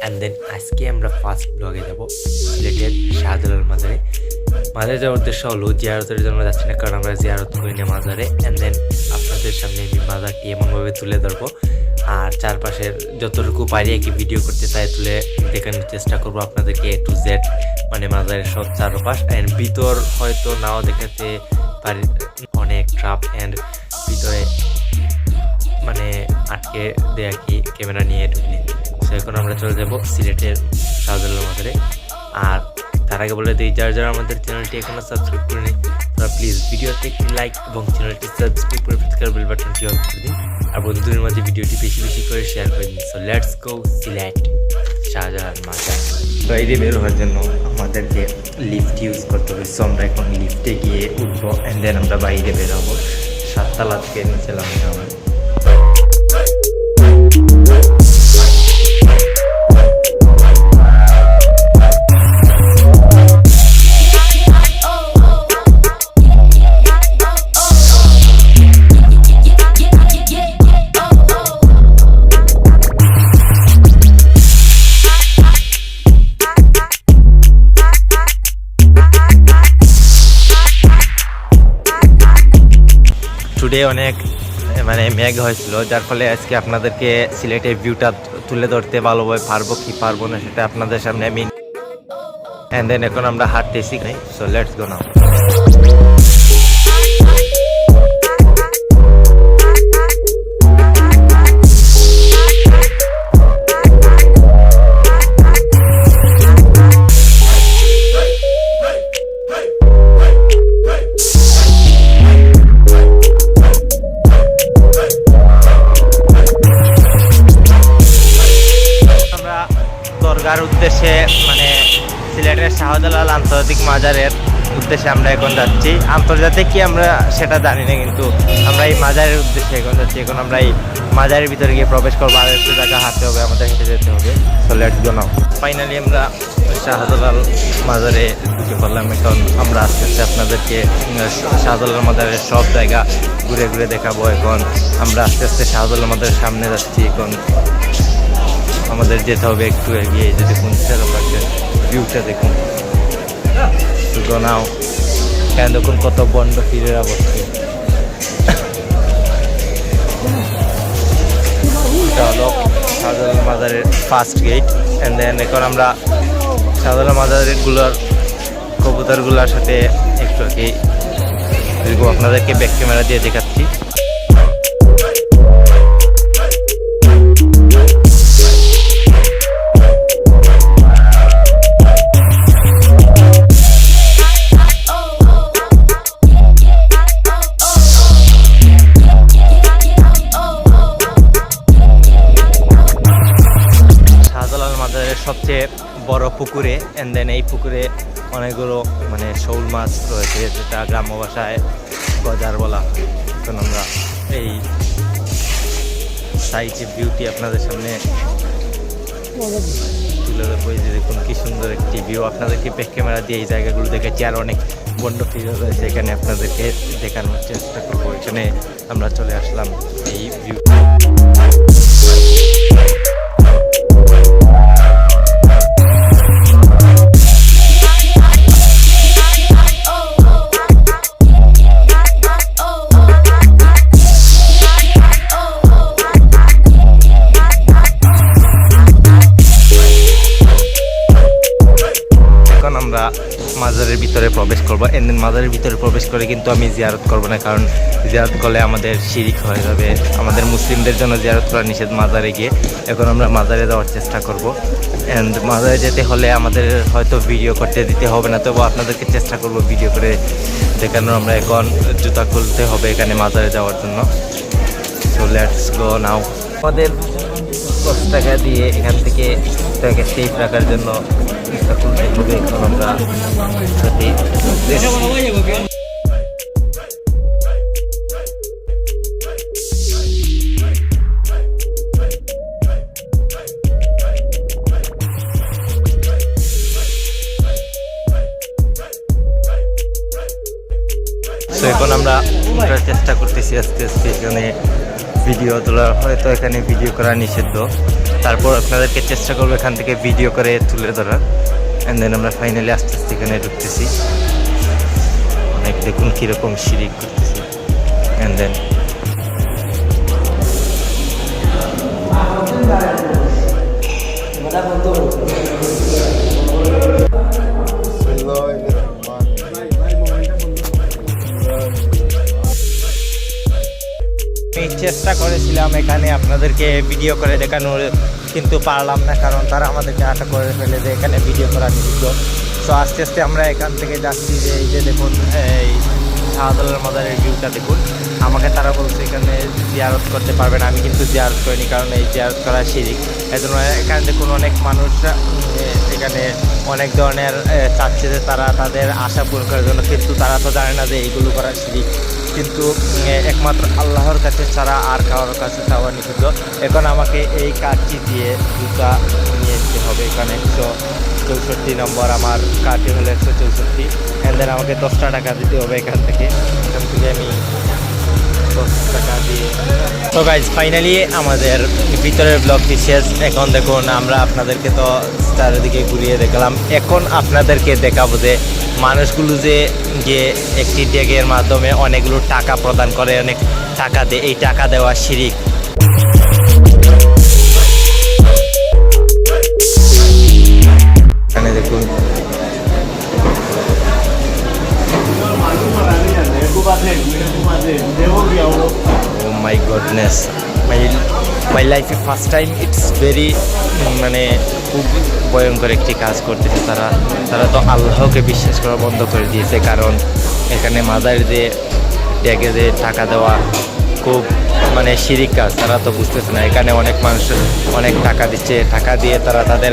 And then আজকে আমরা first ব্লগে যাব সিলেটের শাহজালাল মাজারে মাজারে যাওয়ার উদ্দেশ্য হলো জিয়ারতের জন্য যাচ্ছি না, কারণ আমরা জিয়ারত করি না মাজারে অ্যান্ড দেন আপনাদের সামনে আমি মাজারটি এমনভাবে তুলে ধরবো। আর চারপাশের যতটুকু পারি কি ভিডিও করতে চাই তুলে দেখানোর চেষ্টা করব আপনাদেরকে এ টু জেড মানে মাজারের সব চারপাশ। অ্যান্ড ভিতর হয়তো নাও দেখাতে পারি, অনেক ট্রাপ অ্যান্ড ভিতরে মানে আটকে দেয়া কি ক্যামেরা নিয়ে ঢুকিনি তো এখন আমরা চলে যাব সিলেটের শাহজালাল মাজারে। আর তার আগে বলে দিই, যারা যারা আমাদের চ্যানেলটি এখনও সাবস্ক্রাইব করেনি, তারা প্লিজ ভিডিওতে একটি লাইক এবং চ্যানেলটি সাবস্ক্রাইব করে ফিটকার বেল বাটনটি অন করে দিন। আর বন্ধুদের মাঝে ভিডিওটি বেশি বেশি করে শেয়ার করে দিন। So let's go Sylhet Shahjalal মাজার। বাইরে বের হওয়ার জন্য আমাদেরকে লিফট ইউজ করতে হবে। সো আমরা এখন লিফটে গিয়ে উঠবো অ্যান্ড দেন আমরা বাইরে বের হব। সাততলা থেকে নিচে নামে আমার। টুডে অনেক মানে মেঘ হয়েছিল, যার ফলে আজকে আপনাদেরকে সিলেটের ভিউটা তুলে ধরতে ভালোভাবে পারব, কি পারব না সেটা আপনাদের সামনে আমি অ্যান্ড দেন এখন আমরা হাঁটতেছি। সো লেটস গো নাও দরগার উদ্দেশ্যে মানে সিলেটের শাহজালাল আন্তর্জাতিক মাজারের উদ্দেশ্যে আমরা এখন যাচ্ছি। আন্তর্জাতিক কি আমরা সেটা জানি না কিন্তু আমরা এই মাজারের উদ্দেশ্যে এখন যাচ্ছি। এখন আমরা এই মাজারের ভিতরে গিয়ে প্রবেশ করব আর একটু জায়গা হাঁটতে হবে আমাদের হেঁটে যেতে হবে। গো নাও ফাইনালি আমরা শাহজালাল মাজারে ঢুকে পড়লাম। এখন আমরা আস্তে আস্তে আপনাদেরকে উম, শাহজালাল মাজারের সব জায়গা ঘুরে ঘুরে দেখাবো। এখন আমরা আস্তে আস্তে শাহজালাল মাজারের সামনে যাচ্ছি। এখন আমাদের যেতে হবে, একটু এগিয়ে যে দেখুন চারপাশের ভিউটা দেখুন। শুধু নাও। কেন দেখুন কত বন্ড ফিরের অবস্থা। হলো শাহজালাল মাজারের ফার্স্ট গেট অ্যান্ড দেন এখন আমরা শাহজালাল মাজারেরগুলোর কবুতরগুলোর সাথে একটু আর কি আপনাদেরকে ব্যাক ক্যামেরা দিয়ে দেখাচ্ছি। পুকুরে অ্যান্ড দেন এই পুকুরে অনেকগুলো মানে শৌল মাছ রয়েছে, যেটা গ্রাম্য ভাষায় গজার বলা এখন আমরা এই সাইটে বিউটি আপনাদের সামনে তুলে ধরবো। যে দেখুন, কি সুন্দর একটি ভিউ আপনাদেরকে ব্যাক ক্যামেরা দিয়ে এই জায়গাগুলো দেখেছি, আর অনেক বন্ড ফিল রয়েছে। এখানে আপনাদেরকে দেখানোর চেষ্টা করব। এখানে আমরা চলে আসলাম এই ভিউ ভিতরে প্রবেশ করব। এন দেন মাজারের ভিতরে প্রবেশ করে কিন্তু আমি জিয়ারত করব না, কারণ জিয়ারত করলে আমাদের শিরিক হয়ে যাবে। আমাদের মুসলিমদের জন্য জিয়ারত করা নিষেধ মাজারে গিয়ে। এখন আমরা মাজারে যাওয়ার চেষ্টা করব। অ্যান্ড মাজারে যেতে হলে আমাদের হয়তো ভিডিও করতে দিতে হবে না তবু আপনাদেরকে চেষ্টা করব ভিডিও করে দেখানোর। আমরা এখন জুতা খুলতে হবে এখানে মাজারে যাওয়ার জন্য। সো লেটস গো নাও আমাদের দশ টাকা দিয়ে এখান থেকে সেফ রাখার জন্য তো এখন আমরা ওঠার চেষ্টা করতেছি আস্তে আস্তে এখানে ভিডিও তোলা হয়তো এখানে ভিডিও করা নিষিদ্ধ। তারপর আপনাদেরকে চেষ্টা করব এখান থেকে ভিডিও করে তুলে ধরার। অ্যান্ড দেন আমরা ফাইনালি আস্তে আস্তে এখানে ঢুকতেছি। অনেক দেখুন কীরকম সিঁড়ি করতেছি। অ্যান্ড দেন আমি চেষ্টা করেছিলাম এখানে আপনাদেরকে ভিডিও করে দেখানোর, কিন্তু পারলাম না, কারণ তারা আমাদেরকে আশা করে ফেলে যে এখানে ভিডিও করা নিষিদ্ধ। তো আস্তে আস্তে আমরা এখান থেকে যাচ্ছি যে এই যে দেখুন, এই শাহজালাল মাজারের ভিউটা দেখুন। আমাকে তারা বলছে এখানে জিয়ারত করতে পারবে না, আমি কিন্তু জিয়ারত করিনি, কারণ এই জিয়ারত করা শিরিক। এই জন্য এখানে দেখুন অনেক মানুষরা এখানে অনেক ধরনের চাচ্ছে যে তারা তাদের আশা পূরণ করার জন্য, কিন্তু তারা তো জানে না যে এইগুলো করা শিরিক। কিন্তু একমাত্র আল্লাহর কাছে ছাড়া আর কারোর কাছে চাওয়া নিষিদ্ধ। এখন আমাকে এই কার্ডটি দিয়ে জুতা নিয়ে যেতে হবে এখানে। একশো চৌষট্টি নম্বর, আমার কার্ডটি হলো একশো চৌষট্টি। দেন আমাকে দশটা টাকা দিতে হবে এখান থেকে। এখান থেকে আমি দশ টাকা দিয়ে তো গাইজ ফাইনালি আমাদের ভিতরের ব্লগটি শেষ। এখন দেখুন, আমরা আপনাদেরকে তো চারিদিকে ঘুরিয়ে দেখলাম। এখন আপনাদেরকে দেখাবো যে মানুষগুলো যে যে একটি ডেগের মাধ্যমে অনেকগুলো টাকা প্রদান করে, অনেক টাকা দেয় এই টাকা দেওয়া শিরিক। ও মাই গডনেস মাই মাই লাইফে ফার্স্ট টাইম ইটস ভেরি মানে খুব ভয়ঙ্কর একটি কাজ করতেছে। তারা তারা তো আল্লাহকে বিশ্বাস করা বন্ধ করে দিয়েছে, কারণ এখানে মাদার যে ট্যাগে যে টাকা দেওয়া খুব মানে শিরিক কাজ, তারা তো বুঝতেছে না। এখানে অনেক মানুষ অনেক টাকা দিচ্ছে, টাকা দিয়ে তারা তাদের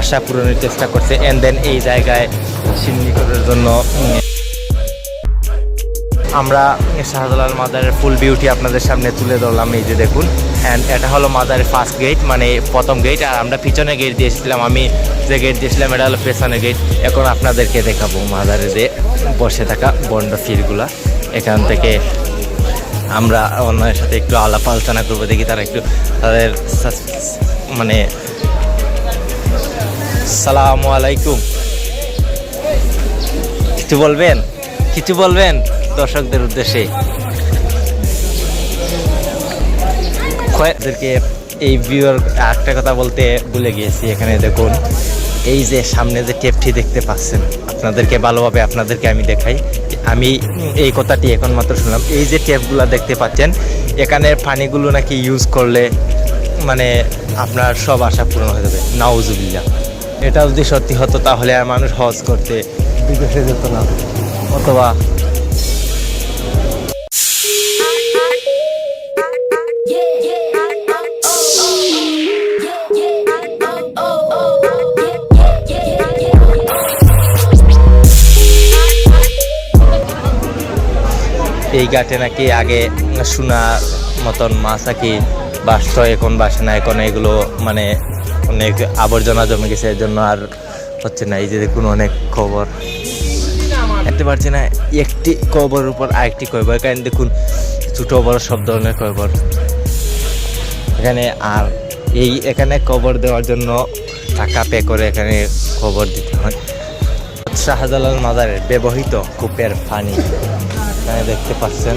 আশা পূরণের চেষ্টা করছে। অ্যান্ড দেন এই জায়গায় সিন্নি করার জন্য আমরা শাহজালাল মাদারের ফুল বিউটি আপনাদের সামনে তুলে ধরলাম। এই যে দেখুন অ্যান্ড এটা হলো মাদারের ফার্স্ট গেট মানে প্রথম গেট আর আমরা পিছনে গেট দিয়েছিলাম, আমি যে গেট দিয়েছিলাম, এটা হলো পেছনে গেট এখন আপনাদেরকে দেখাবো মাদারে যে বসে থাকা বন্ড ফিরগুলা। এখান থেকে আমরা অন্যের সাথে একটু আলাপ আলোচনা করব, দেখি তারা একটু তাদের মানে সালামু আলাইকুম। কিছু বলবেন? কিছু বলবেন দর্শকদের উদ্দেশ্যে? কয়েকদেরকে এই ভিউর একটা কথা বলতে ভুলে গিয়েছি। এখানে দেখুন, এই যে সামনে যে টেপটি দেখতে পাচ্ছেন, আপনাদেরকে ভালোভাবে আপনাদেরকে আমি দেখাই। আমি এই কথাটি এখন মাত্র শুনলাম। এই যে টেপগুলো দেখতে পাচ্ছেন এখানের পানিগুলো নাকি ইউজ করলে মানে আপনার সব আশা পূরণ হয়ে যাবে। নাউজুবিল্লা এটা যদি সত্যি হতো, তাহলে আর মানুষ হজ করতে বিদেশে যেত না, অথবা এই ঘাটে নাকি আগে শোনা মতন মাছ নাকি বাসত, এখন বাসে না, এখন এগুলো মানে অনেক আবর্জনা জমে গেছে এর জন্য আর হচ্ছে না। এই যে দেখুন, অনেক খবর। দেখতে পারছি না, একটি কবর উপর আরেকটি কবর এখানে দেখুন, ছোটো বড় সব ধরনের কবর এখানে আর এই, এখানে কবর দেওয়ার জন্য টাকা পে করে এখানে কবর দিতে হয়। শাহজালাল মাজারের ব্যবহৃত কূপের পানি। এখানে দেখতে পাচ্ছেন।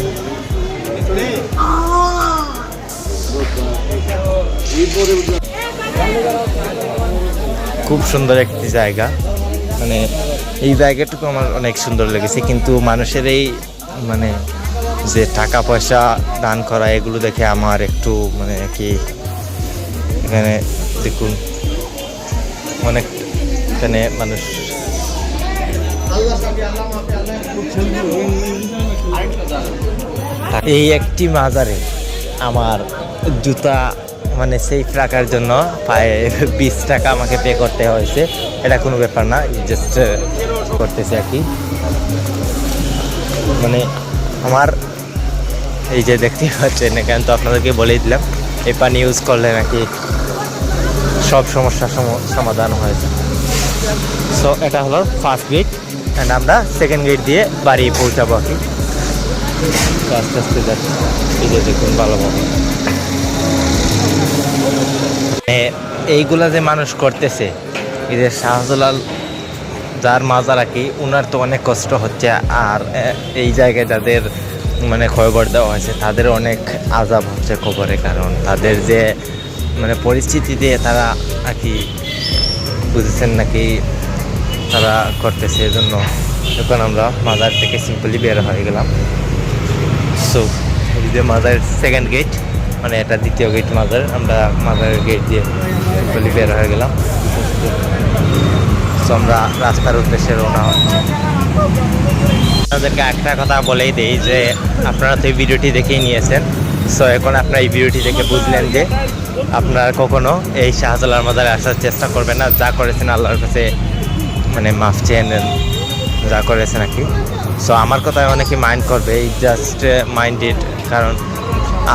খুব সুন্দর একটি জায়গা। মানে এই জায়গাটুকু আমার অনেক সুন্দর লেগেছে। কিন্তু মানুষের এই মানে যে টাকা পয়সা দান করা, এগুলো দেখে আমার একটু মানে কি, এখানে দেখুন, অনেক এখানে মানুষ এই একটি মাজারে আমার জুতা মানে সেফ রাখার জন্য পায়ে বিশ টাকা আমাকে পে করতে হয়েছে। এটা কোনো ব্যাপার না জাস্ট করতেছে আর কি। মানে আমার এই যে দেখতে পাচ্ছেন, এখানে তো আপনাদেরকে বলেই দিলাম এই পানি ইউজ করলে নাকি সব সমস্যার সম- সমাধান হয়েছে সো এটা হলো ফার্স্ট গেট অ্যান্ড আমরা সেকেন্ড গেট দিয়ে বাড়ি পৌঁছাবো আর কি আস্তে আস্তে যাচ্ছি। এই যে দেখুন ভালোভাবে এইগুলা যে মানুষ করতেছে, এই যে শাহজালাল যার মাজার আর কি ওনার তো অনেক কষ্ট হচ্ছে। আর এই জায়গায় যাদের মানে খবর দেওয়া হয়েছে, তাদের অনেক আজাব হচ্ছে খবরে কারণ। তাদের যে মানে পরিস্থিতি দিয়ে তারা আর কি বুঝেছেন নাকি তারা করতেছে এজন্য। এখন আমরা মাজার থেকে সিম্পলি বের হয়ে গেলাম। সো যে মাজার সেকেন্ড গেট মানে এটা দ্বিতীয় গেট মাজার, আমরা মাজারের গেট দিয়ে সিম্পলি বের হয়ে গেলাম। সো আমরা রাস্তার উদ্দেশ্যে রওনা আপনাদেরকে একটা কথা বলেই দেই যে, আপনারা তো এই ভিডিওটি দেখেই নিয়েছেন। সো এখন আপনারা এই ভিডিওটি দেখে বুঝলেন যে, আপনারা কখনো এই শাহজালাল মাজারে আসার চেষ্টা করবেন না। যা করেছেন আল্লাহর কাছে মানে মাফ চেয়ে নেন, যা করেছে নাকি সো আমার কথায় অনেকে মাইন্ড করবে, এই জাস্ট মাইন্ডেড কারণ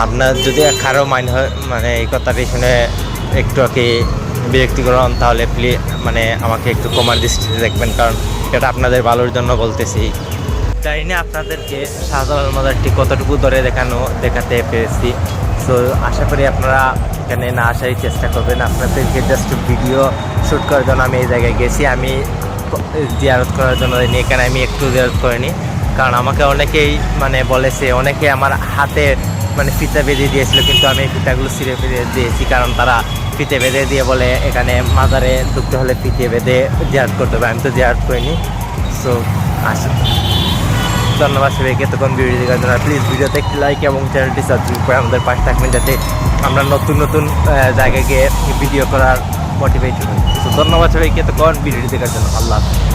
আপনার যদি কারও মাইন্ড হয় মানে এই কথাটি শুনে একটু আর কি বিরক্তিকর হন তাহলে প্লিজ মানে আমাকে একটু কমার দৃষ্টিতে দেখবেন, কারণ এটা আপনাদের ভালোর জন্য বলতেছি। জানি না আপনাদেরকে শাহজালাল মাজারটি কতটুকু ধরে দেখানো, দেখাতে পেরেছি। সো আশা করি আপনারা এখানে না আসারই চেষ্টা করবেন। আপনাদেরকে জাস্ট ভিডিও শ্যুট করার জন্য আমি এই জায়গায় গেছি। আমি জিয়ারত করার জন্য এখানে আমি একটু জিয়ারত করিনি। কারণ আমাকে অনেকেই মানে বলেছে, অনেকে আমার হাতে মানে ফিতা বেঁধে দিয়েছিল, কিন্তু আমি ফিতাগুলো ছিঁড়ে ফিরে দিয়েছি, কারণ তারা ফিতে বেঁধে দিয়ে বলে, এখানে মাজারে ঢুকতে হলে ফিতে বেঁধে জিয়ারত করতে হবে। আমি তো জিয়ারত করিনি সো আসুন। ধন্যবাদ সবাইকে, এতক্ষণ ভিডিও দেখার জন্য। প্লিজ ভিডিওতে একটি লাইক এবং চ্যানেলটি সাবস্ক্রাইব করে আমাদের পাশে থাকবেন যাতে আমরা নতুন নতুন জায়গায় গিয়ে ভিডিও করার মোটিভেট হই। তো ধন্যবাদ সবাইকে, এতক্ষণ ভিডিওটি দেখার জন্য। আল্লাহ হাফেজ।